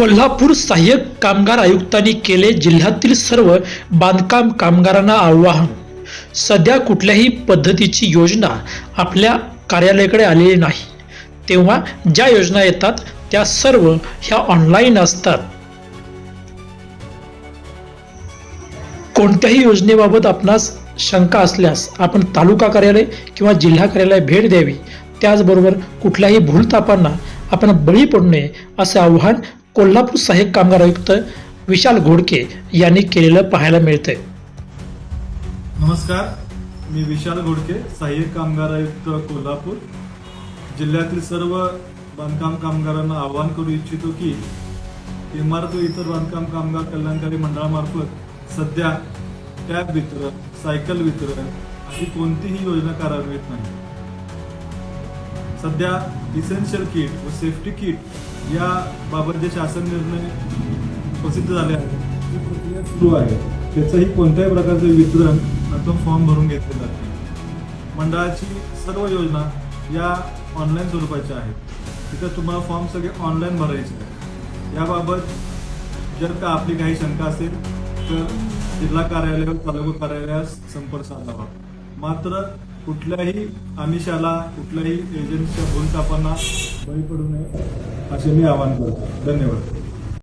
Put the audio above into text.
कोल्हापूर सहाय्यक कामगार आयुक्तांनी केले जिल्ह्यातील सर्व बांधकाम कामगारांना आवाहन. सध्या कुठल्याही पद्धतीची योजना आपल्या कार्यालयाकडे आलेली नाही. तेव्हा ज्या योजना येतात त्या सर्व ह्या ऑनलाईन असतात. कोणत्याही योजनेबाबत आपणास शंका असल्यास आपण तालुका कार्यालय किंवा जिल्हा कार्यालय भेट द्यावी. त्याचबरोबर कुठल्याही भूलतापांना आपण बळी पडू नये असे आव्हान कोल्हापूर सहाय्यक कामगार आयुक्त विशाल घोडके यांनी केलेलं पाहायला मिळतंय. नमस्कार मी विशाल घोडके सहाय्यक कामगार आयुक्त कोल्हापूर. जिल्ह्यातील सर्व बांधकाम कामगारांना आवाहन करू इच्छितो की इमारत व इतर बांधकाम कामगार कल्याणकारी मंडळामार्फत सध्या टॅब वितरण सायकल वितरण अशी कोणतीही योजना कार्यान्वित नाही. सध्या इसेन्शियल किट व सेफ्टी किट या बाबत जे शासन निर्णय प्रसिद्ध झाले आहेत ती प्रक्रिया सुरू आहे. त्याचंही कोणत्याही प्रकारचं वितरण अथवा फॉर्म भरून घेतले जाते मंडळाची सर्व योजना या ऑनलाईन स्वरूपाच्या आहेत. तिथं तुम्हाला फॉर्म सगळे ऑनलाईन भरायचे आहेत. याबाबत जर का आपली काही शंका असेल तर जिल्हा कार्यालय तालुका कार्यालयास संपर्क साधावा. मात्र कुठल्याही आमिषाला कुठल्याही एजन्सीच्या भूलतापांना बळी पडू नये असे मी आवाहन करतो. धन्यवाद.